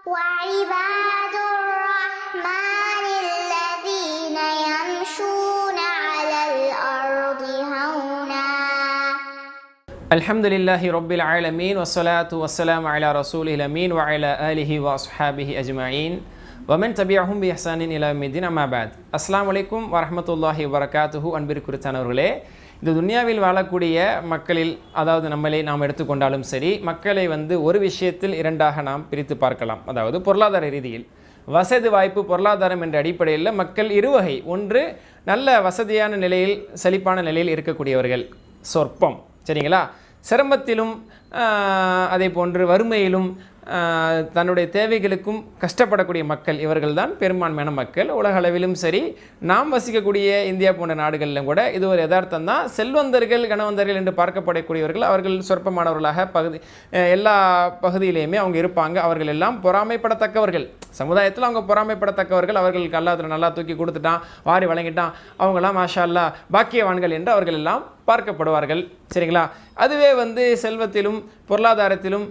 عباد الرحمن الذين يمشون على الأرض هونا الحمد لله رب العالمين والصلاة والسلام على رسوله الأمين وعلى آله وأصحابه أجمعين ومن تبعهم بإحسان إلى يوم الدين أما بعد அஸ்ஸலாமு அலைக்கும் வரஹ்மத்துல்லாஹி வபரகாத்துஹு அன்பிற்குறித்தானவர்களே இந்த துன்யாவில் வாழக்கூடிய மக்களில் அதாவது நம்மளை நாம் எடுத்துக்கொண்டாலும் சரி மக்களை வந்து ஒரு விஷயத்தில் இரண்டாக நாம் பிரித்து பார்க்கலாம். அதாவது பொருளாதார ரீதியில். வசதி வாய்ப்பு பொருளாதாரம் என்ற அடிப்படையில் மக்கள் இருவகை. ஒன்று நல்ல வசதியான நிலையில் செழிப்பான நிலையில் இருக்கக்கூடியவர்கள். சொற்பம். சரிங்களா? சிரமத்திலும் அதே போன்று வறுமையிலும் தன்னுடைய தேவைகளுக்கும் கஷ்டப்படக்கூடிய மக்கள் இவர்கள்தான் பெரும்பான்மையான மக்கள். உலக அளவிலும் சரி நாம் வசிக்கக்கூடிய இந்தியா போன்ற நாடுகளிலும் கூட இது ஒரு யதார்த்தம் தான். செல்வந்தர்கள் கணவந்தர்கள் என்று பார்க்கப்படக்கூடியவர்கள் அவர்கள் சொற்பமானவர்களாக பகுதி எல்லா பகுதியிலையுமே அவங்க இருப்பாங்க. அவர்கள் எல்லாம் பொறாமைப்படத்தக்கவர்கள். சமுதாயத்தில் அவங்க பொறாமைப்படத்தக்கவர்கள். அவர்களுக்கு அல்லாத்துல நல்லா தூக்கி கொடுத்துட்டான் வாரி வழங்கிட்டான். அவங்களாம் மாஷா அல்லா பாக்கியவான்கள் என்று அவர்கள் எல்லாம் பார்க்கப்படுவார்கள். சரிங்களா? அதுவே வந்து செல்வத்திலும் பொருளாதாரத்திலும்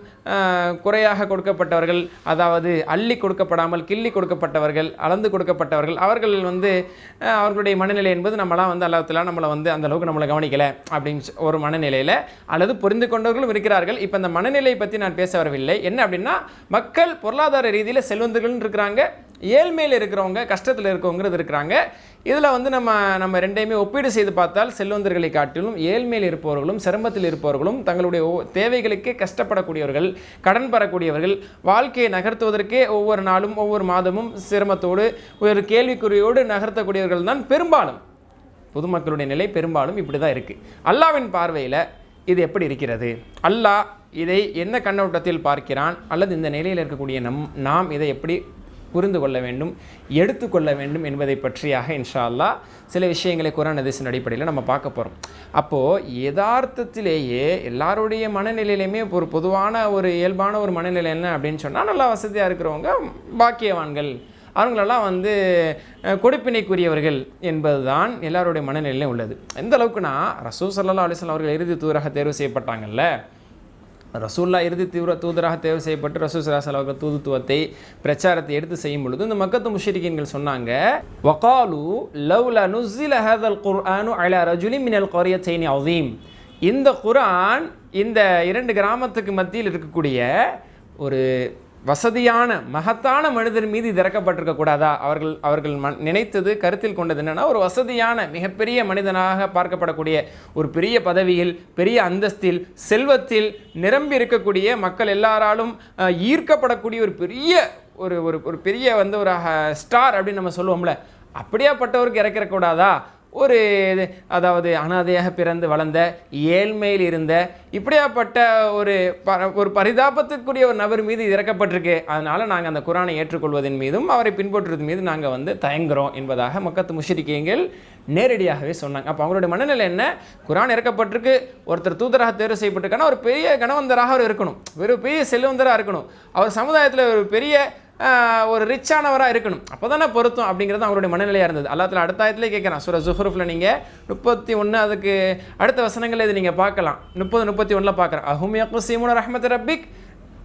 குறையாக குறையாக கொடுக்கப்பட்டவர்கள் அதாவது அள்ளி கொடுக்கப்படாமல் கிள்ளி கொடுக்கப்பட்டவர்கள் அளந்து கொடுக்கப்பட்டவர்கள் அவர்கள் வந்து அவர்களுடைய மனநிலை என்பது நம்மளாம் வந்து அல்லாத்துல நம்மளை வந்து அந்த அளவுக்கு நம்மளை கவனிக்கலை அப்படின்னு சொ- ஒரு மனநிலையில் அல்லது புரிந்து கொண்டவர்களும் இருக்கிறார்கள். இப்போ இந்த மனநிலையை பற்றி நான் பேச வரவில்லை. என்ன அப்படின்னா மக்கள் பொருளாதார ரீதியில் செல்வந்தர்கள் இருக்கிறாங்க ஏழ்மையில் இருக்கிறவங்க கஷ்டத்தில் இருக்கவங்கிறது இருக்கிறாங்க. இதில் வந்து நம்ம நம்ம ரெண்டையுமே ஒப்பீடு செய்து பார்த்தால் செல்வந்தர்களை காட்டிலும் ஏழ்மையில் இருப்பவர்களும் சிரமத்தில் இருப்பவர்களும் தங்களுடைய தேவைகளுக்கே கஷ்டப்படக்கூடியவர்கள் கடன் பெறக்கூடியவர்கள் வாழ்க்கையை நகர்த்துவதற்கே ஒவ்வொரு நாளும் ஒவ்வொரு மாதமும் சிரமத்தோடு ஒரு கேள்விக்குறியோடு நகர்த்தக்கூடியவர்கள் தான் பெரும்பாலும். பொதுமக்களுடைய நிலை பெரும்பாலும் இப்படி தான் இருக்குது அல்லாவின் பார்வையில் இது எப்படி இருக்கிறது? அல்லாஹ் இதை என்ன கண்ணோட்டத்தில் பார்க்கிறான்? அல்லது இந்த நிலையில் இருக்கக்கூடிய நம் நாம் இதை எப்படி புரிந்து கொள்ள வேண்டும் எடுத்துக்கொள்ள வேண்டும் என்பதை பற்றியாக இன்ஷா அல்லா சில விஷயங்களை குரான் அதிசன் அடிப்படையில் நம்ம பார்க்க போகிறோம் அப்போது யதார்த்தத்திலேயே எல்லாருடைய மனநிலையிலையுமே ஒரு பொதுவான ஒரு இயல்பான ஒரு மனநிலை என்ன அப்படின்னு சொன்னால் நல்லா வசதியாக இருக்கிறவங்க பாக்கியவான்கள். அவங்களெல்லாம் வந்து கொடுப்பினைக்குரியவர்கள் கொடுப்பினைக்குரியவர்கள் என்பதுதான் எல்லாருடைய மனநிலையிலும் உள்ளது. எந்த அளவுக்குனா ரசூ சல்லா அலிஸ்லாம் அவர்கள் இறுதி தூராக தேர்வு செய்யப்பட்டாங்கல்ல ரசூல்லா இறுதி தீவிர தூதராக தேர்வு செய்யப்பட்டு ரசூல் சலாசல் அவர்கள் தூதுத்துவத்தை பிரச்சாரத்தை எடுத்து செய்யும் பொழுது இந்த மக்கத்து முஷரிக்கீன்கள் சொன்னாங்க வகாலு லவ்ல நுஸ்ஸில ஹதல் குர்ஆனு அலா ரஜுலி மினல் கொரியத்தைனி அவீம் இந்த குரான் இந்த இரண்டு கிராமத்துக்கு மத்தியில் இருக்கக்கூடிய ஒரு வசதியான மகத்தான மனிதர் மீது இது இறக்கப்பட்டிருக்க கூடாதா? அவர்கள் அவர்கள் ம நினைத்தது கருத்தில் கொண்டது என்னன்னா ஒரு வசதியான மிகப்பெரிய மனிதனாக பார்க்கப்படக்கூடிய ஒரு பெரிய பதவியில் பெரிய அந்தஸ்தில் செல்வத்தில் நிரம்பி இருக்கக்கூடிய மக்கள் எல்லாராலும் ஈர்க்கப்படக்கூடிய ஒரு பெரிய ஒரு ஒரு ஒரு பெரிய வந்து ஒரு ஸ்டார் அப்படின்னு நம்ம சொல்லுவோம்ல அப்படியாப்பட்டவருக்கு இறக்கிறக்கூடாதா? ஒரு இது, அதாவது அனாதையாக பிறந்து வளர்ந்த ஏழ்மையில் இருந்த இப்படியாப்பட்ட ஒரு ப ஒரு பரிதாபத்துக்குரிய ஒரு நபர் மீது இறக்கப்பட்டிருக்கு. அதனால் நாங்கள் அந்த குரானை ஏற்றுக்கொள்வதன் மீதும் அவரை பின்பற்றுவதன் மீது நாங்கள் வந்து தயங்குறோம் என்பதாக மக்கத்து முஷரிக்கீங்கள் நேரடியாகவே சொன்னாங்க. அப்போ அவங்களுடைய மனநிலை என்ன? குரான் இறக்கப்பட்டிருக்கு ஒருத்தர் தூதராக தேர்வு செய்யப்பட்டிருக்கானா ஒரு பெரிய கணவந்தராக அவர் இருக்கணும். ஒரு பெரிய செல்வந்தராக இருக்கணும். அவர் சமுதாயத்தில் ஒரு பெரிய ஒரு ரிச்சானவராக இருக்கணும். அப்போ தானே பொருத்தம் அப்படிங்கிறது அவருடைய மனநிலையாக இருந்தது. அல்லாத்துல அடுத்த ஆயத்திலே கேட்குறான் சுர ஜுஹருஃபில் நீங்கள் முப்பத்தி ஒன்று அதுக்கு அடுத்த வசனங்களை இது நீங்கள் பார்க்கலாம். முப்பது முப்பத்தி ஒன்றில் பார்க்குறேன் அஹும் யக்குசீமுன ரஹமத் ரப்பிக்?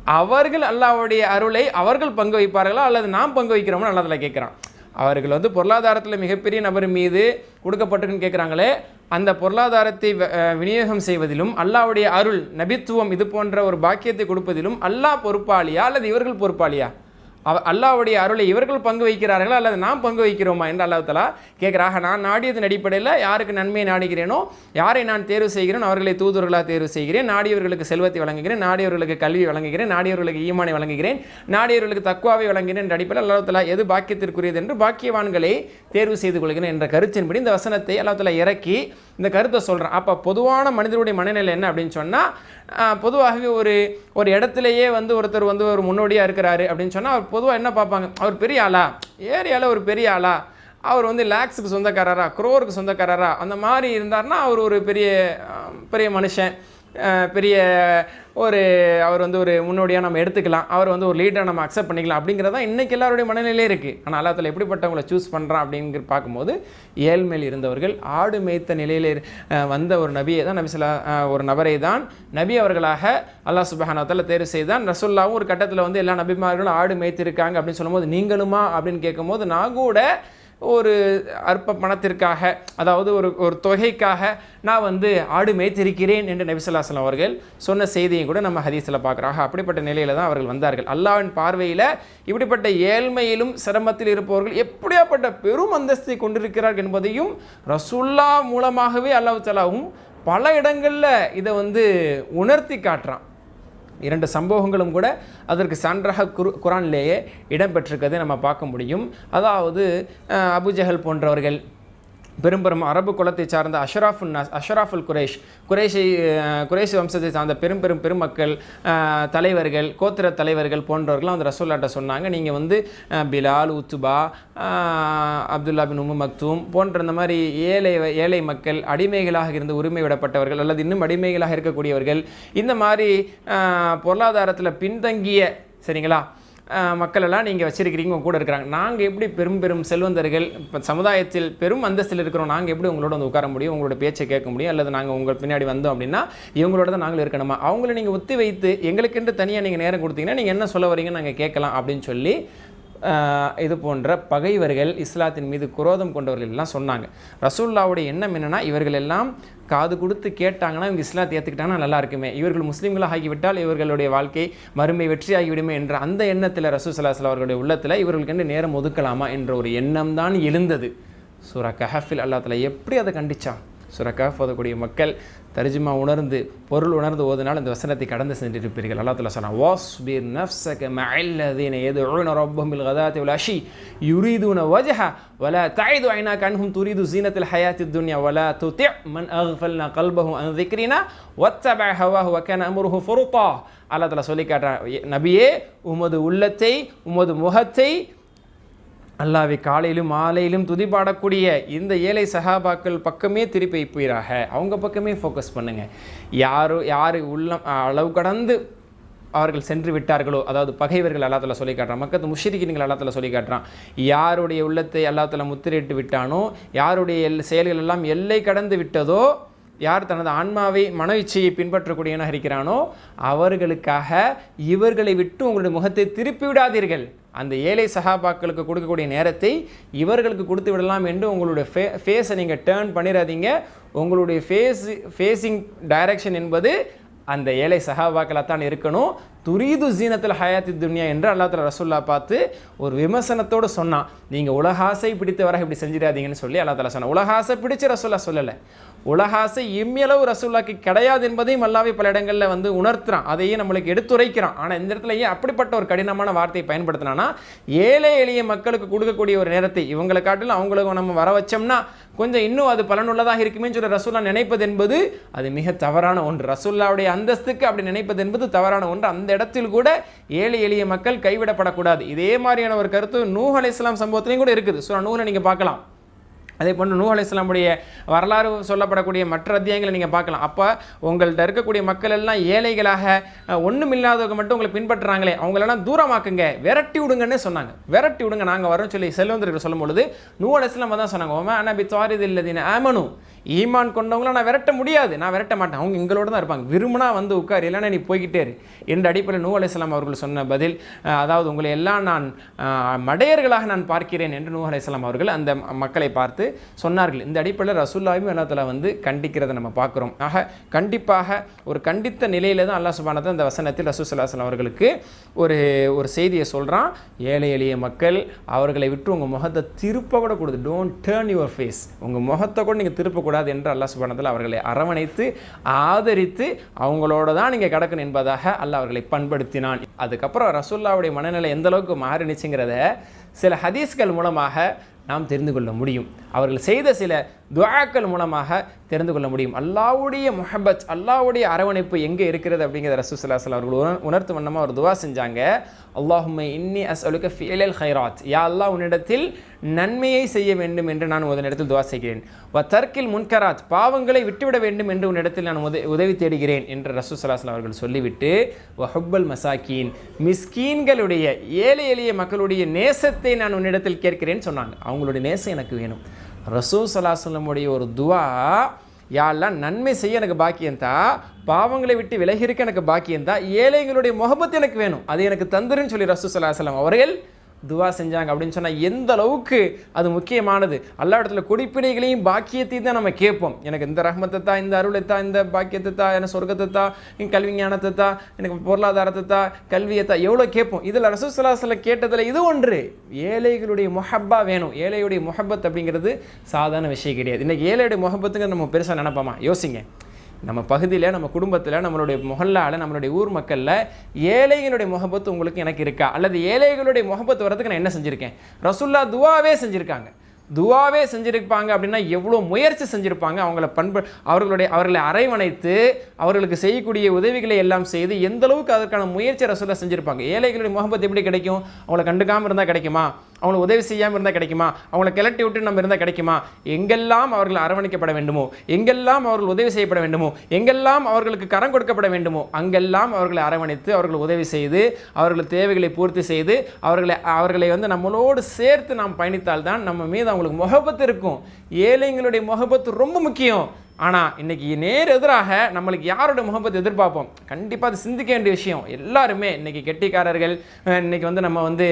அவர்கள் அல்லாவுடைய அருளை அவர்கள் பங்கு வைப்பார்களா அல்லது நாம் பங்கு வைக்கிறோம்னு அல்லாஹ்ல கேட்குறான். அவர்கள் வந்து பொருளாதாரத்தில் மிகப்பெரிய நபர் மீது கொடுக்கப்பட்டிருக்குன்னு கேட்குறாங்களே அந்த பொருளாதாரத்தை வ- விநியோகம் செய்வதிலும் அல்லாவுடைய அருள் நபித்துவம் இது போன்ற ஒரு பாக்கியத்தை கொடுப்பதிலும் அல்லாஹ் பொறுப்பாளியா அல்லது இவர்கள் பொறுப்பாளியா? அவ அருளை இவர்கள் பங்கு வைக்கிறார்களா? அல்லது நாம் பங்கு வைக்கிறோமா? என்று அல்லாஹ் கேட்குறாக நான் நாடியதன் அடிப்படையில் யாருக்கு நன்மையை நாடுகிறேனோ யாரை நான் தேர்வு செய்கிறேன் அவர்களை தூதுவர்களாக தேர்வு செய்கிறேன். நாடியவர்களுக்கு செல்வத்தை வழங்குகிறேன். நாடியவர்களுக்கு கல்வி வழங்குகிறேன். நாடியவர்களுக்கு ஈமானை வழங்குகிறேன். நாடியவர்களுக்கு தக்குவாவை வழங்குகிறேன் என்ற அடிப்படையில் அல்லாஹ் எது பாக்கியத்திற்குரியது என்று பாக்கியவான்களை தேர்வு செய்து கொள்கிறேன் என்ற கருத்தின்படி இந்த வசனத்தை அல்லாஹ் இறக்கி இந்த கருத்தை சொல்கிறேன் அப்போ பொதுவான மனிதருடைய மனநிலை என்ன அப்படின்னு சொன்னால் பொதுவாகவே ஒரு ஒரு இடத்துலையே வந்து ஒருத்தர் வந்து ஒரு முன்னோடியாக இருக்கிறாரு அப்படின்னு சொன்னால் அவர் பொதுவாக என்ன பார்ப்பாங்க? அவர் பெரிய ஆளா? ஏரியாவில் ஒரு பெரிய ஆளா? அவர் வந்து லேக்ஸுக்கு சொந்தக்காரரா? குரோருக்கு சொந்தக்காரரா? அந்த மாதிரி இருந்தார்னா அவர் ஒரு பெரிய பெரிய மனுஷன். பெரிய ஒரு அவர் வந்து ஒரு முன்னோடியாக நம்ம எடுத்துக்கலாம். அவர் வந்து ஒரு லீடரை நம்ம அக்செப்ட் பண்ணிக்கலாம் அப்படிங்கிறது தான் இன்றைக்கி எல்லாருடைய மனநிலையே இருக்குது ஆனால் அல்லாத்தில் எப்படிப்பட்டவங்களை சூஸ் பண்ணுறான் அப்படிங்கிற பார்க்கும்போது ஏழ்மையில் இருந்தவர்கள் ஆடு மேய்த்த நிலையில் வந்த ஒரு நபியை தான் நபி சொல்லா ஒரு நபரை தான் நபி அவர்களாக அல்லாஹ் சுபஹானத்தில் தேர்வு செய்தான். ரசுல்லாவும் ஒரு கட்டத்தில் வந்து எல்லா நபிமார்களும் ஆடு மேய்த்திருக்காங்க அப்படின்னு சொல்லும்போது நீங்களுமா அப்படின்னு கேட்கும்போது நான் கூட ஒரு அற்ப பணத்திற்காக அதாவது ஒரு ஒரு தொகைக்காக நான் வந்து ஆடு மேய்த்திருக்கிறேன் என்று நபிசுல்லாஸ்லாம் அவர்கள் சொன்ன செய்தியை கூட நம்ம ஹதீஸில் பார்க்குறாங்க அப்படிப்பட்ட நிலையில் தான் அவர்கள் வந்தார்கள். அல்லாவின் பார்வையில் இப்படிப்பட்ட ஏழ்மையிலும் சிரமத்தில் இருப்பவர்கள் எப்படியாப்பட்ட பெரும் அந்தஸ்தை கொண்டிருக்கிறார்கள் என்பதையும் ரசுல்லா மூலமாகவே அல்லாஹ் தலாவும் பல இடங்களில் இதை வந்து உணர்த்தி காட்டுறான். இரண்டு சம்பவங்களும் கூட அதற்கு சான்றாக குரு குரான்லேயே இடம்பெற்றிருக்கிறதை நம்ம பார்க்க முடியும். அதாவது அஹ், அபுஜஹல் போன்றவர்கள் பெரும்பெரும் அரபு குலத்தை சார்ந்த அஷராஃப் நஸ் அஷ்ராஃபுல் குரேஷ். குரேஷை குரேஷ் வம்சத்தை சார்ந்த பெரும் பெரும் பெருமக்கள் தலைவர்கள் கோத்திர தலைவர்கள் போன்றவர்கள்லாம் வந்து ரசோல்லாட்ட சொன்னாங்க. நீங்கள் வந்து Bilal Utba Abdullah bin Umm Maktoum போன்ற இந்த மாதிரி ஏழை ஏழை மக்கள் அடிமைகளாக இருந்து உரிமை விடப்பட்டவர்கள் அல்லது இன்னும் அடிமைகளாக இருக்கக்கூடியவர்கள் இந்த மாதிரி பொருளாதாரத்தில் பின்தங்கிய சரிங்களா மக்களெல்லாம் நீங்கள் வச்சுருக்கிறீங்க உங்கள் கூட இருக்கிறாங்க. நாங்கள் எப்படி பெரும் பெரும் செல்வந்தர்கள் இப்போ சமுதாயத்தில் பெரும் அந்தஸ்தில் இருக்கிறோம் நாங்கள் எப்படி உங்களோட வந்து உட்கார முடியும் உங்களோட பேச்சை கேட்க முடியும் அல்லது நாங்கள் உங்கள் பின்னாடி வந்தோம் அப்படின்னா இவங்களோட தான் நாங்களும் இருக்கணுமா? அவங்கள நீங்கள் ஒத்தி வைத்து எங்களுக்கென்று தனியாக நீங்கள் நேரம் கொடுத்தீங்கன்னா நீங்கள் என்ன சொல்ல வரீங்கன்னு நாங்கள் கேட்கலாம் அப்படின்னு சொல்லி இது போன்ற பகைவர்கள் இஸ்லாத்தின் மீது குரோதம் கொண்டவர்கள் எல்லாம் சொன்னாங்க. ரசூல்லாவுடைய எண்ணம் என்னென்னா இவர்கள் எல்லாம் காது கொடுத்து கேட்டாங்கன்னா இவங்க இஸ்லாத்தை ஏற்றுக்கிட்டாங்கன்னா நல்லா இருக்குமே. இவர்கள் முஸ்லீம்களாக ஆகிவிட்டால் இவர்களுடைய வாழ்க்கை மறுமை வெற்றியாகிவிடுமே என்ற அந்த எண்ணத்தில் ரசூல் அவர்களுடைய உள்ளத்தில் இவர்களுக்கு நேரம் ஒதுக்கலாமா என்ற ஒரு எண்ணம் தான் எழுந்தது. சூரா கஹஃபில் அல்லா எப்படி அதை கண்டிச்சான்? சூரா போதக்கூடிய மக்கள் தரிஜுமா உணர்ந்து பொருள் உணர்ந்து ஓதுனால் இந்த வசனத்தை கடந்து சென்றிருப்பீர்கள். அல்லா தலா சொல்லலாம் வாஸ் பீர் நஃப்சக மல்லதீன எது ரொப்பில் கதாத்தி உள்ள அஷி யுரீதுன வஜஹா வல தாய்து ஐனா கண்ஹும் துரிது சீனத்தில் ஹயாத்தி துன்யா வல துத்ய மன் அஹ்ஃபல்னா கல்பஹும் அன் திக்ரினா வத்தப ஹவாஹு வக்கன அமுருஹு ஃபொருப்பா அல்லா தலா சொல்லி காட்டுறான் நபியே உமது உள்ளத்தை உமது முகத்தை அல்லாவை காலையிலும் மாலையிலும் துதிப்பாடக்கூடிய இந்த ஏழை சஹாபாக்கள் பக்கமே திருப்பி வைப்பீராக அவங்க பக்கமே ஃபோக்கஸ் பண்ணுங்கள் யாரோ யார் உள்ளம் அளவு கடந்து அவர்கள் சென்று விட்டார்களோ அதாவது பகைவர்கள் அல்லாத்தில் சொல்லி காட்டுறான். மக்கத்து முஷிரிக்கின்கள் அல்லாத்தில் சொல்லி காட்டுறான். யாருடைய உள்ளத்தை அல்லாத்தில் முத்திரையிட்டு விட்டானோ யாருடைய எல் செயல்கள் எல்லாம் எல்லை கடந்து விட்டதோ யார் தனது ஆன்மாவை மன இச்சையை பின்பற்றக்கூடியவனாக இருக்கிறானோ அவர்களுக்காக இவர்களை விட்டு உங்களுடைய முகத்தை திருப்பி விடாதீர்கள். அந்த ஏழை சகாபாக்களுக்கு கொடுக்கக்கூடிய நேரத்தை இவர்களுக்கு கொடுத்து விடலாம் என்று உங்களுடைய ஃபே ஃபேஸை நீங்கள் டேர்ன் பண்ணிடாதீங்க உங்களுடைய ஃபேஸ் ஃபேஸிங் டைரக்ஷன் என்பது அந்த ஏழை சகாபாக்களாக தான் இருக்கணும். துரீது ஜீனத்தில் ஹயாத்தி துன்யா என்று அல்லாத்துல ரசுல்லா பார்த்து ஒரு விமர்சனத்தோடு சொன்னான். நீங்கள் உலகாசை வர இப்படி செஞ்சிடாதீங்கன்னு சொல்லி அல்லா தலா சொன்னான். உலகாசை பிடிச்சு ரசுல்லா சொல்லலை. உலகாசை இம்மியளவு ரசுல்லாக்கு கிடையாது என்பதையும் அல்லாவே பல இடங்களில் வந்து உணர்த்துறான். அதையே நம்மளுக்கு எடுத்துரைக்கிறான். ஆனால் இந்த இடத்துல ஏன் அப்படிப்பட்ட ஒரு கடினமான வார்த்தையை பயன்படுத்தினான்னா ஏழை எளிய மக்களுக்கு கொடுக்கக்கூடிய ஒரு நேரத்தை இவங்களை காட்டிலும் அவங்களுக்கு நம்ம வர வச்சோம்னா கொஞ்சம் இன்னும் அது பலனுள்ளதாக இருக்குமேன்னு சொல்லி ரசூல்லா நினைப்பது என்பது அது மிக தவறான ஒன்று. ரசூல்லாவுடைய அந்தஸ்துக்கு அப்படி நினைப்பது என்பது தவறான ஒன்று. அந்த இடத்தில் கூட ஏழை எளிய மக்கள் கைவிடப்படக்கூடாது. இதே மாதிரியான ஒரு கருத்து நூஹ் இஸ்லாம் சம்பவத்திலையும் கூட இருக்குது. ஸோ நூலை நீங்கள் பார்க்கலாம். அதே போன்று நூ அலிஸ்லாமுடைய வரலாறு சொல்லப்படக்கூடிய மற்ற அத்தியாயங்களை நீங்கள் பார்க்கலாம். அப்போ உங்கள்கிட்ட இருக்கக்கூடிய மக்கள் எல்லாம் ஏழைகளாக ஒன்றும் இல்லாதவங்க மட்டும் உங்களை பின்பற்றுறாங்களே அவங்களெல்லாம் தூரமாக்குங்க விரட்டி விடுங்கன்னு சொன்னாங்க. விரட்டி விடுங்க நாங்கள் வரோம் சொல்லி செல்வந்தர்கள் சொல்லும் பொழுது நூ அலைஹிஸ்ஸலாம் தான் சொன்னாங்க. ஓமா ஆனால் பி துவாரிது இல்லதின ஆமனு. ஈமான் கொண்டவங்கள நான் விரட்ட முடியாது நான் விரட்ட மாட்டேன். அவங்க எங்களோட தான் இருப்பாங்க. விரும்பினா வந்து உட்கார் இல்லைன்னா நீ போய்கிட்டே இரு என்ற அடிப்படையில் நூ அலைஹிஸ்ஸலாம் அவர்கள் சொன்ன பதில் அதாவது உங்களை எல்லாம் நான் மடையர்களாக நான் பார்க்கிறேன் என்று நூ அலைஹிஸ்ஸலாம் அவர்கள் அந்த மக்களை பார்த்து சொன்னார்கள். இந்த அடிப்படையில் ரசூல்லாவும் எல்லாத்துல வந்து கண்டிக்கிறதை நம்ம பார்க்குறோம். ஆக கண்டிப்பாக ஒரு கண்டித்த நிலையில தான் அல்லா சுபானத்தை அந்த வசனத்தில் ரசூல் சல்லாஹ் அவர்களுக்கு ஒரு ஒரு செய்தியை சொல்கிறான் ஏழை எளிய மக்கள் அவர்களை விட்டு உங்கள் முகத்தை திருப்ப கூட கொடுத்து டோன்ட் டேர்ன் யுவர் ஃபேஸ் உங்கள் முகத்தை கூட நீங்கள் திருப்பக்கூடாது என்று அல்லா சுபானத்தில் அவர்களை அரவணைத்து ஆதரித்து அவங்களோட தான் நீங்கள் கடக்கணும் என்பதாக அல்லாஹ் அவர்களை பண்படுத்தினான். அதுக்கப்புறம் ரசூல்லாவுடைய மனநிலை எந்த அளவுக்கு மாறினுச்சுங்கிறத சில ஹதீஸ்கள் மூலமாக நாம் தெரிந்து கொள்ள முடியும். அவர்கள் செய்த சில துவாக்கள் மூலமாக தெரிந்து கொள்ள முடியும். அல்லாவுடைய முஹபத் அல்லாவுடைய அரவணைப்பு எங்கே இருக்கிறது அப்படிங்கிறத ரசூசல்லாஸ்லாம் அவர்கள் உணர் உணர்த்து வண்ணமாக ஒரு துவா செஞ்சாங்க. அல்லாஹுமே இன்னி அஸ் அஸ்அலுக ஃபியலல் ஹைராத் யா அல்லாஹ் உன்னிடத்தில் நன்மையை செய்ய வேண்டும் என்று நான் உன்னிடத்தில் துவா செய்கிறேன். வ தர்க்கில் முன்கராத் பாவங்களை விட்டுவிட வேண்டும் என்று உன்னிடத்தில் நான் உத உதவி தேடுகிறேன் என்று ரசூசல்லாஸ்லாம் அவர்கள் சொல்லிவிட்டு வஹுப்பல் மசாக்கீன் மிஸ்கீன்களுடைய ஏழை எளிய மக்களுடைய நேசத்தை நான் உன்னிடத்தில் கேட்கிறேன்னு சொன்னாங்க. அவங்களுடைய நேசம் எனக்கு வேணும். ரசூ சலாசலமுடைய ஒரு துவா யாரெல்லாம் நன்மை செய்ய எனக்கு பாக்கியந்தா பாவங்களை விட்டு விலகி இருக்க எனக்கு பாக்கியந்தா ஏழைகளுடைய முகபத்து எனக்கு வேணும். அது எனக்கு தந்துருன்னு சொல்லி ரசூ சலாசலம் அவர்கள் துவா செஞ்சாங்க அப்படின்னு சொன்னால் எந்த அளவுக்கு அது முக்கியமானது? அல்லா இடத்துல குடிப்பினைகளையும் பாக்கியத்தையும் தான் நம்ம கேட்போம். எனக்கு இந்த ரஹ்மத்தை தான் இந்த அருளைத்தா இந்த பாக்கியத்தை தான் எனக்கு சொர்க்கத்தை தான் என் கல்வி ஞானத்தை தான் எனக்கு பொருளாதாரத்தை தான் கல்வியை தான் எவ்வளோ கேட்போம்? இதில் ரசூசலாசில் கேட்டதில் இது ஒன்று. ஏழைகளுடைய முஹப்பா வேணும். ஏழையுடைய முஹப்பத் அப்படிங்கிறது சாதாரண விஷயம் கிடையாது. இன்றைக்கி ஏழையுடைய முகப்பத்துக்கு நம்ம பெருசாக நினைப்போமா? யோசிங்க. நம்ம பகுதியில் நம்ம குடும்பத்தில் நம்மளுடைய முகல்லால் நம்மளுடைய ஊர் மக்களில் ஏழைகளுடைய முகபத்து உங்களுக்கு எனக்கு இருக்கா? அல்லது ஏழைகளுடைய முகபத்து வரதுக்கு நான் என்ன செஞ்சுருக்கேன்? ரசுல்லா துவாவே செஞ்சுருக்காங்க. துவாவே செஞ்சுருப்பாங்க அப்படின்னா எவ்வளோ முயற்சி செஞ்சுருப்பாங்க. அவங்கள பண்பு அவர்களுடைய அவர்களை அரவணைத்து அவர்களுக்கு செய்யக்கூடிய உதவிகளை எல்லாம் செய்து எந்த அளவுக்கு அதற்கான முயற்சி ரசுல்லா செஞ்சுருப்பாங்க? ஏழைகளுடைய முகபத்து எப்படி கிடைக்கும்? அவங்கள கண்டுக்காமல் இருந்தால் கிடைக்குமா? அவங்கள உதவி செய்யாமல் இருந்தால் கிடைக்குமா? அவங்கள கிளட்டி விட்டு நம்ம இருந்தால் கிடைக்குமா? எங்கெல்லாம் அவர்கள் அரவணைக்கப்பட வேண்டுமோ? எங்கெல்லாம் அவர்கள் உதவி செய்யப்பட வேண்டுமோ? எங்கெல்லாம் அவர்களுக்கு கரம் கொடுக்கப்பட வேண்டுமோ? அங்கெல்லாம் அவர்களை அரவணைத்து அவர்கள் உதவி செய்து அவர்கள் தேவைகளை பூர்த்தி செய்து அவர்களை அவர்களை வந்து நம்மளோடு சேர்த்து நாம் பயணித்தால்தான் நம்ம மீது அவங்களுக்கு முகபத்து இருக்கும். ஏழைங்களுடைய முகபத்து ரொம்ப முக்கியம். ஆனால் இன்றைக்கி நேர் எதிராக நம்மளுக்கு யாரோட முகப்பத்தை எதிர்பார்ப்போம்? கண்டிப்பாக அது சிந்திக்க வேண்டிய விஷயம். எல்லாருமே இன்னைக்கு கெட்டிக்காரர்கள் இன்றைக்கி இன்னைக்கு வந்து நம்ம வந்து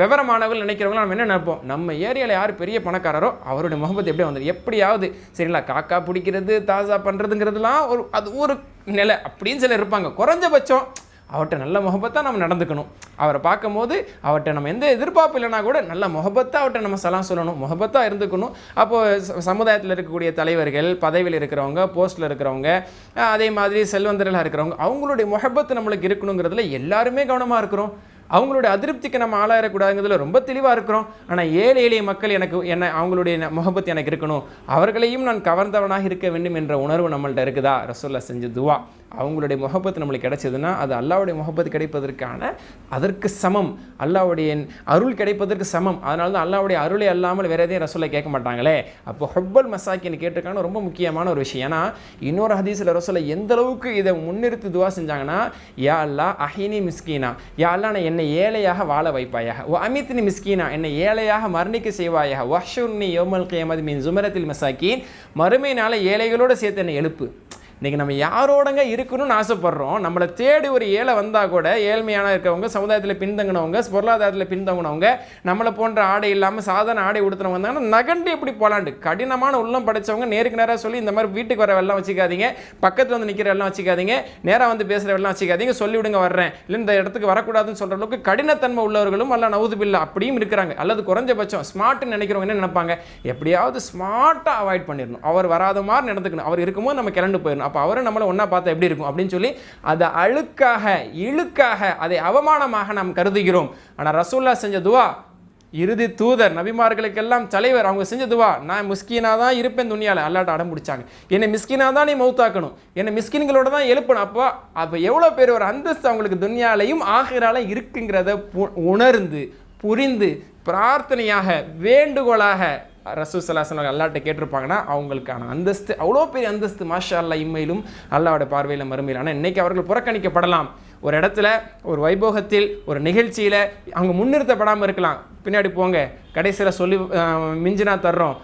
விவரமானவர்கள் நினைக்கிறவங்களும் நம்ம என்ன நினைப்போம்? நம்ம ஏரியாவில் யார் பெரிய பணக்காரரோ அவருடைய முகப்பத்தை எப்படி வந்து எப்படியாவது சரிங்களா காக்கா பிடிக்கிறது தாசா பண்ணுறதுங்கிறதுலாம் ஒரு அது ஒரு நிலை. அப்படின்னு சிலர் இருப்பாங்க. குறைஞ்சபட்சம் அவர்கிட்ட நல்ல முகப்பத்தாக நம்ம நடந்துக்கணும். அவரை பார்க்கும்போது அவர்கிட்ட நம்ம எந்த எதிர்பார்ப்பு இல்லைனா கூட நல்ல முகப்பத்தாக அவர்கிட்ட நம்ம சலாம் சொல்லணும். முகப்பத்தாக இருந்துக்கணும். அப்போது சமுதாயத்தில் இருக்கக்கூடிய தலைவர்கள் பதவியில் இருக்கிறவங்க போஸ்ட்டில் இருக்கிறவங்க அதே மாதிரி செல்வந்தர்களாக இருக்கிறவங்க அவங்களுடைய முகப்பத்து நம்மளுக்கு இருக்கணுங்கிறதுல எல்லாருமே கவனமாக இருக்கிறோம். அவங்களுடைய அதிருப்திக்கு நம்ம ஆளாயிடக்கூடாதுங்கிறதுல ரொம்ப தெளிவாக இருக்கிறோம். ஆனால் ஏழை எளிய மக்கள் எனக்கு என்ன அவங்களுடைய ந- முகப்பத்து எனக்கு இருக்கணும். அவர்களையும் நான் கவர்ந்தவனாக இருக்க வேண்டும் என்ற உணர்வு நம்மள்ட்ட இருக்குதா? ரசோல்லா செஞ்ச துவா. அவங்களுடைய முகப்பத்து நம்மளுக்கு கிடைச்சதுன்னா அது அல்லாவுடைய முகப்பத்து கிடைப்பதற்கான அதற்கு சமம். அல்லாவுடைய அருள் கிடைப்பதற்கு சமம். அதனால தான் அல்லாவுடைய அருளை அல்லாமல் வேறு எதையும் ரசோலை கேட்க மாட்டாங்களே. அப்போ ஹொப்பல் மசாக்கின்னு கேட்டிருக்கான ரொம்ப முக்கியமான ஒரு விஷயம். ஏன்னா இன்னொரு ஹதீஸில் ரசோலை எந்த அளவுக்கு இதை முன்னிறுத்தி துவா செஞ்சாங்கன்னா யா அல்லா அஹினி மிஸ்கீனா. யா அல்லா நான் என்னை ஏழையாக வாழ வைப்பாயாக. ஓ அமித்னி மிஸ்கீனா என்னை ஏழையாக மரணிக்க செய்வாயாக. வஷுன்னி யோமல் கியமது மீன் ஜுமரத்தில் மசாக்கீன். மறுமை நாள ஏழைகளோடு சேர்த்து என்னை எழுப்பு. இன்றைக்கி நம்ம யாரோடங்க இருக்கணும்னு ஆசைப்படுறோம் நம்மளை தேடி ஒரு ஏழை வந்தால் கூட ஏழ்மையான இருக்கவங்க சமுதாயத்தில் பின்தங்கினவங்க பொருளாதாரத்தில் பின்தங்கினவங்க நம்மளை போன்ற ஆடை இல்லாமல் சாதாரண ஆடை உடுத்துறவங்க வந்தாங்கன்னா நகண்டு எப்படி போலாண்டு. கடினமான உள்ளம் படைச்சவங்க நேருக்கு நேராக சொல்லி இந்த மாதிரி வீட்டுக்கு வர வெள்ளம் வச்சுக்காதீங்க பக்கத்தில் வந்து நிற்கிற வெள்ளம் வச்சுக்காதீங்க நேராக வந்து பேசுகிற வெள்ளம் வச்சுக்காதீங்க சொல்லிவிடுங்க வர்றேன். இல்லை இந்த இடத்துக்கு வரக்கூடாதுன்னு சொல்கிற அளவுக்கு கடினத்தன்மை உள்ளவர்களும் அல்ல நவுதுபில்லை அப்படியும் இருக்கிறாங்க. அல்லது குறைஞ்சபட்சம் ஸ்மார்ட்னு நினைக்கிறவங்க என்ன நினைப்பாங்க? எப்படியாவது ஸ்மார்ட்டாக அவாய்ட் பண்ணிடணும். அவர் வராத மாதிரி நடந்துக்கணும். அவர் இருக்கும்போது நம்ம கிளண்டு போயிடணும். அப்போ அவரை நம்மளை ஒன்றா பார்த்தா எப்படி இருக்கும்? அப்படின்னு சொல்லி அதை அழுக்காக இழுக்காக அதை அவமானமாக நாம் கருதுகிறோம். ஆனால் ரசூல்லா செஞ்ச துவா இறுதி தூதர் நபிமார்களுக்கெல்லாம் தலைவர் அவங்க செஞ்சதுவா நான் மிஸ்கீனாக தான் இருப்பேன் துணியால் அல்லாட்ட அடம் பிடிச்சாங்க. என்னை மிஸ்கீனாக தான் நீ மௌத்தாக்கணும். என்னை மிஸ்கின்களோட தான் எழுப்பணும். அப்போ அப்போ எவ்வளோ பேர் ஒரு அந்தஸ்து அவங்களுக்கு துன்யாலையும் ஆகிறால இருக்குங்கிறத பு- உணர்ந்து புரிந்து பிரார்த்தனையாக வேண்டுகோளாக ரசூசலாசன் அல்லாட்ட கேட்டிருப்பாங்கன்னா அவங்களுக்கான அந்தஸ்து அவ்வளோ பெரிய அந்தஸ்து மாஷா அல்லா இம்மையிலும் அல்லாவோட பார்வையில் மறுமையில் ஆனால் இன்றைக்கி அவர்கள் புறக்கணிக்கப்படலாம். ஒரு இடத்துல ஒரு வைபோகத்தில் ஒரு நிகழ்ச்சியில் அவங்க முன்னிறுத்தப்படாமல் இருக்கலாம். பின்னாடி போங்க. கடைசியில் சொல்லி மிஞ்சினா தர்றோம்.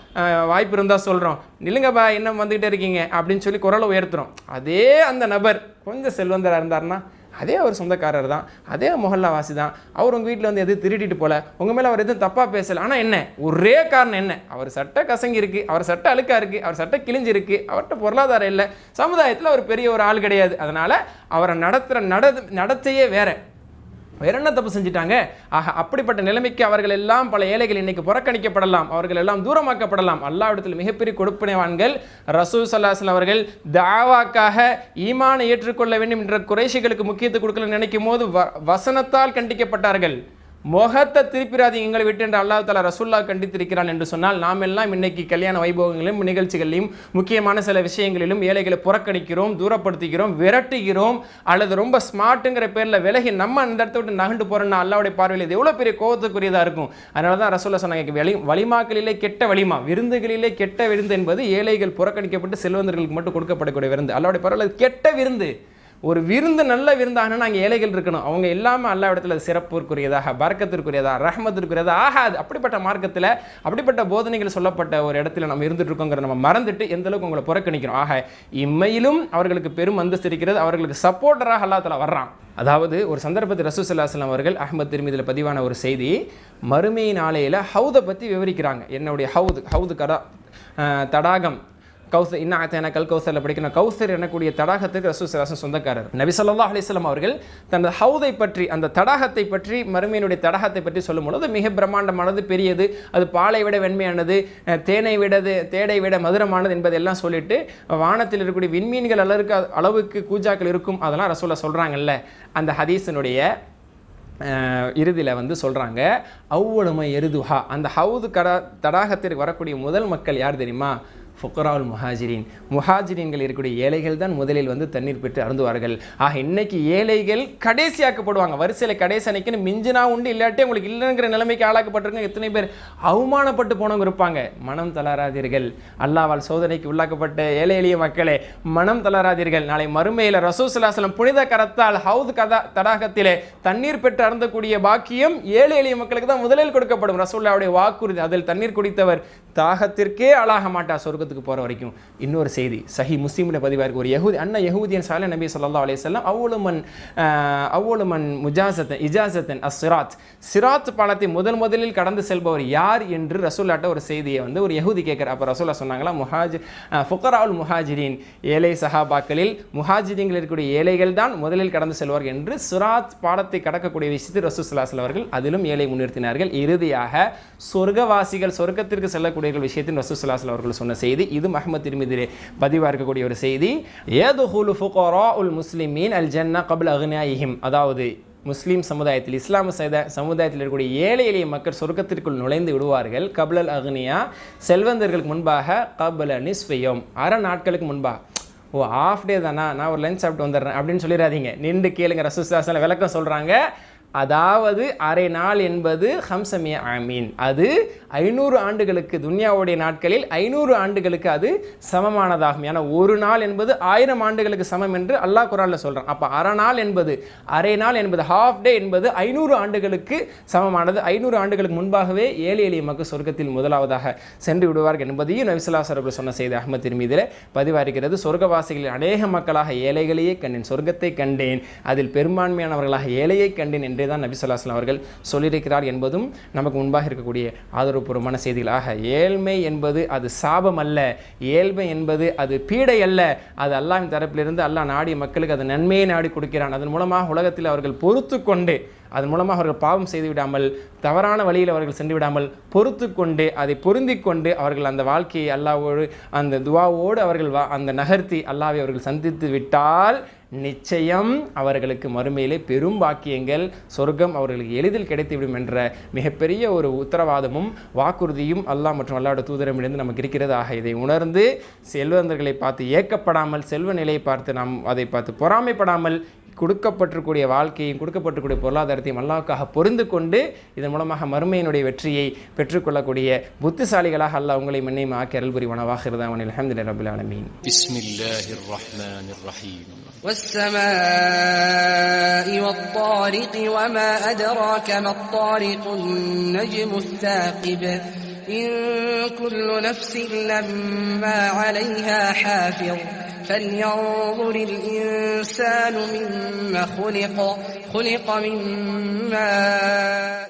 வாய்ப்பு இருந்தால் சொல்கிறோம் நில்லுங்கப்பா இன்னும் வந்துக்கிட்டே இருக்கீங்க அப்படின்னு சொல்லி குரலை உயர்த்துறோம். அதே அந்த நபர் கொஞ்சம் செல்வந்தராக இருந்தாருன்னா அதே அவர் சொந்தக்காரர் தான் அதே முகல்லாவாசி தான். அவர் உங்கள் வீட்டில் வந்து எதுவும் திருடிட்டு போல. உங்கள் மேலே அவர் எதுவும் தப்பாக பேசலை. ஆனால் என்ன? ஒரே காரணம் என்ன? அவர் சட்டை கசங்கி இருக்கு அவர் சட்டை அழுக்காக இருக்குது அவர் சட்டை கிழிஞ்சிருக்கு அவர்கிட்ட பொருளாதாரம் இல்லை. சமுதாயத்தில் அவர் பெரிய ஒரு ஆள் கிடையாது. அதனால் அவரை நடத்துகிற நட நடத்தையே வேறு. வேற என்ன தப்பு செஞ்சிட்டாங்க? ஆக அப்படிப்பட்ட நிலைமைக்கு அவர்கள் எல்லாம் பல ஏழைகள் இன்னைக்கு புறக்கணிக்கப்படலாம். அவர்கள் எல்லாம் தூரமாக்கப்படலாம். அல்லாவிடத்தில் மிகப்பெரிய கொடுப்பினைவான்கள் ரசூல் சல்லாஹல் அவர்கள் தாவாக்காக ஈமானை ஏற்றுக்கொள்ள வேண்டும் என்ற குறைஷிகளுக்கு முக்கியத்துவம் கொடுக்கல நினைக்கும் போது வ- வசனத்தால் கண்டிக்கப்பட்டார்கள். முகத்தை திருப்பிடாதீங்க எங்களை விட்டு என்று அல்லாஹ் தலா ரசுல்லா கண்டித்திருக்கிறான் என்று சொன்னால் நாம் எல்லாம் இன்னைக்கு கல்யாண வைபவங்களிலும் நிகழ்ச்சிகளிலும் முக்கியமான சில விஷயங்களிலும் ஏழைகளை புறக்கணிக்கிறோம் தூரப்படுத்திக்கிறோம் விரட்டுகிறோம் அல்லது ரொம்ப ஸ்மார்ட்டுங்கிற பேரில் விலகி நம்ம அந்த இடத்த விட்டு நகண்டு போறோம்னா அல்லாவுடைய பார்வையில் இது எவ்வளோ பெரிய கோபத்துக்குரியதாக இருக்கும்? அதனால தான் ரசுல்லா சொன்னாங்க வெளி வலிமாக்களிலே கெட்ட வலிமா? விருந்துகளிலே கெட்ட விருந்து என்பது ஏழைகள் புறக்கணிக்கப்பட்டு செல்வந்தர்களுக்கு மட்டும் கொடுக்கப்படக்கூடிய விருந்து. அல்லாவுடைய பார்வையில் கெட்ட விருந்து. ஒரு விருந்து நல்ல விருந்தாகனா நாங்கள் ஏழைகள் இருக்கணும். அவங்க இல்லாமல் அல்லா இடத்துல சிறப்பிற்குரியதாக பறக்கத்திற்குரியதாக ரஹமத்திற்குரியதாக ஆகாது. அப்படிப்பட்ட மார்க்கத்தில் அப்படிப்பட்ட போதனைகள் சொல்லப்பட்ட ஒரு இடத்துல நம்ம இருந்துட்டுருக்கோங்கிற நம்ம மறந்துட்டு எந்தளவுக்கு உங்களை புறக்கணிக்கிறோம். ஆக இம்மையிலும் அவர்களுக்கு பெரும் அந்தஸ்து இருக்கிறது. அவர்களுக்கு சப்போர்ட்டராக அல்லா வர்றான். அதாவது ஒரு சந்தர்ப்பத்தில் ரசூசல்லாஸ்லாம் அவர்கள் அஹமத் திருமதியில் பதிவான ஒரு செய்தி மறுமை நாளையில் ஹவுதை பற்றி விவரிக்கிறாங்க. என்னுடைய ஹவுது ஹவுது கடா தடாகம். கௌசர் இன்ன ஆத்தேன கல் கௌசரில் படிக்கணும். கௌசர் எனக்கூடிய தடாகத்துக்கு ரசூசலாசன் சொந்தக்காரர். நபி சொல்லா அலிஸ்லாம் அவர்கள் தனது ஹவுதை பற்றி அந்த தடாகத்தை பற்றி மறுமையினுடைய தடாகத்தை பற்றி சொல்லும் பொழுது மிக பிரம்மாண்டமானது பெரியது. அது பாலை விட வெண்மையானது தேனை விடது தேடை விட மதுரமானது என்பதெல்லாம் சொல்லிட்டு வானத்தில் இருக்கக்கூடிய விண்மீன்கள் அளவுக்கு அளவுக்கு கூஜாக்கள் இருக்கும் அதெல்லாம் ரசூலா சொல்கிறாங்கல்ல அந்த ஹதீஸினுடைய இறுதியில் வந்து சொல்கிறாங்க அவ்வளமை எருதுஹா. அந்த ஹவுது கடா தடாகத்திற்கு வரக்கூடிய முதல் மக்கள் யார் தெரியுமா? ஃபுக்கரால் முஹாஜிரின். முஹாஜிரின்கள் இருக்கக்கூடிய ஏழைகள் தான் முதலில் வந்து தண்ணீர் பெற்று அருந்துவார்கள். ஆக இன்னைக்கு ஏழைகள் கடைசியாக்கப்படுவாங்க வரிசையில் கடைசி அன்னைக்குன்னு மிஞ்சினா உண்டு இல்லாட்டி உங்களுக்கு இல்லைங்கிற நிலைமைக்கு ஆளாக்கப்பட்டிருக்காங்க எத்தனை பேர் அவமானப்பட்டு போனவங்க இருப்பாங்க. மனம் தளராதீர்கள். அல்லாவால் சோதனைக்கு உள்ளாக்கப்பட்ட ஏழை எளிய மக்களே மனம் தளராதீர்கள். நாளை மறுமையில் ரசூசலாசலம் புனித கரத்தால் ஹவுத் கதா தடாகத்திலே தண்ணீர் பெற்று அருந்தக்கூடிய பாக்கியம் ஏழை எளிய மக்களுக்கு தான் முதலில் கொடுக்கப்படும். ரசூல்லாவுடைய வாக்குறுதி அதில் தண்ணீர் குடித்தவர் தாகத்திற்கே ஆளாக மாட்டா சொர்க்கத்துக்கு போகிற வரைக்கும். இன்னொரு செய்தி சஹி முஸ்லீமில் பதிவாக இருக்கு ஒரு யகுதி அண்ணா யகுதியன் சாலை நபி சொல்லா அலைஹி வஸல்லம் அவ்வளமன் அவ்வளமன் முஜாசத்தன் இஜாசத்தன் அஸ்ஸிராத். சிராத் பாலத்தை முதன் முதலில் கடந்து செல்பவர் யார் என்று ரசூல்லாட்ட ஒரு செய்தியை வந்து ஒரு யகுதி கேட்குற அப்போ ரசூல்லா சொன்னாங்களா முஹாஜி ஃபுக்கராவுல் முஹாஜிரின் ஏழை சஹாபாக்களில் முஹாஜிரிங்கள் இருக்கக்கூடிய ஏழைகள் தான் முதலில் கடந்து செல்வார்கள் என்று சிராத் பாலத்தை கடக்கக்கூடிய விஷயத்தை ரசூசுல்லாஸ்ல அவர்கள் அதிலும் ஏழை முன்னிறுத்தினார்கள். இறுதியாக சொர்க்கவாசிகள் சொர்க்கத்திற்கு செல்லக்கூடிய செல்லக்கூடியவர்கள் விஷயத்தில் ரசூசுல்லாஸ்ல அவர்கள் சொன்ன செய்தி. இது மஹமத் திருமதியிலே பதிவாக இருக்கக்கூடிய ஒரு செய்தி. ஏதுஹுலு ஃபுகரா உல் முஸ்லிமீன் அல் ஜன்னா கபில் அக்னியாயிஹிம் அதாவது முஸ்லீம் சமுதாயத்தில் இஸ்லாம சமுதாயத்தில் இருக்கக்கூடிய ஏழை எளிய மக்கள் சொர்க்கத்திற்குள் நுழைந்து விடுவார்கள். கபிலல் அக்னியா செல்வந்தர்களுக்கு முன்பாக கபல நிஸ்வயம் அரை நாட்களுக்கு முன்பாக ஓ ஆஃப் டே தானா? நான் ஒரு லஞ்ச் சாப்பிட்டு வந்துடுறேன் அப்படின்னு சொல்லிடாதீங்க நின்று கேளுங்க ரசூசாசன விளக்கம் சொல்கிறாங்க அதாவது அரை நாள் என்பது ஹம்சமிய ஆமீன். அது ஐநூறு ஆண்டுகளுக்கு துன்யாவுடைய நாட்களில் ஐநூறு ஆண்டுகளுக்கு அது சமமானதாகும். ஏன்னா ஒரு நாள் என்பது ஆயிரம் ஆண்டுகளுக்கு சமம் என்று அல்லாஹ் குரானில் சொல்கிறான் அப்போ அரை நாள் என்பது அரை நாள் என்பது ஹாஃப் டே என்பது ஐநூறு ஆண்டுகளுக்கு சமமானது. ஐநூறு ஆண்டுகளுக்கு முன்பாகவே ஏழை எளிய மக்கள் சொர்க்கத்தில் முதலாவதாக சென்று விடுவார்கள் என்பதையும் நபிசுல்லாஸ் சொன்ன செய்தி அகமது திருமீதில் பதிவாகிறது. சொர்க்கவாசிகளில் அநேக மக்களாக ஏழைகளையே கண்டேன் சொர்க்கத்தை கண்டேன் அதில் பெரும்பான்மையானவர்களாக ஏழையை கண்டேன் என்றே தான் நபிசுல்லாஸ்லாம் அவர்கள் சொல்லியிருக்கிறார் என்பதும் நமக்கு முன்பாக இருக்கக்கூடிய ஆதரவு ஆதரவுபூர்வமான செய்திகளாக ஏழ்மை என்பது அது சாபம் அல்ல ஏழ்மை என்பது அது பீடை அல்ல அது அல்லாவின் தரப்பிலிருந்து அல்லாஹ் நாடிய மக்களுக்கு அது நன்மையை நாடி கொடுக்கிறான். அதன் மூலமாக உலகத்தில் அவர்கள் பொறுத்து கொண்டு அதன் மூலமாக அவர்கள் பாவம் செய்து விடாமல் தவறான வழியில் அவர்கள் சென்று விடாமல் பொறுத்து கொண்டு அதை பொருந்தி கொண்டு அவர்கள் அந்த வாழ்க்கையை அல்லாவோடு அந்த துவாவோடு அவர்கள் வா அந்த நகர்த்தி அல்லாவை அவர்கள் சந்தித்து விட்டால் நிச்சயம் அவர்களுக்கு மறுமையிலே பெரும் பாக்கியங்கள் சொர்க்கம் அவர்களுக்கு எளிதில் கிடைத்துவிடும் என்ற மிகப்பெரிய ஒரு உத்தரவாதமும் வாக்குறுதியும் அல்லாஹ் மற்றும் அல்லாஹ்வுடைய தூதரமிருந்து நமக்கு இருக்கிறதாக இதை உணர்ந்து செல்வந்தர்களை பார்த்து ஏக்கப்படாமல் செல்வ நிலையை பார்த்து நாம் அதை பார்த்து பொறாமைப்படாமல் கொடுக்கப்பட்டிருக்கூடிய வாழ்க்கையும் கொடுக்கப்பட்டிருக்கூடிய பொருளாதாரத்தையும் அல்லாவுக்காக பொருந்து கொண்டு இதன் மூலமாக மறுமையினுடைய வெற்றியை பெற்றுக்கொள்ளக்கூடிய புத்திசாலிகளாக அல்லாஹ் உங்களை மன்னியும் ஆக்கி அருள் புரிவனவாக இருந்தான் அலமதுல்ல ரபுல் ஆலமீன் بسم الله الرحمن الرحيم والسماء والطارق وما أدراك ما الطارق النجم الثاقب إن كل نفس لما عليها حافظ. فلينظر الإنسان مما خلق خلق من ماء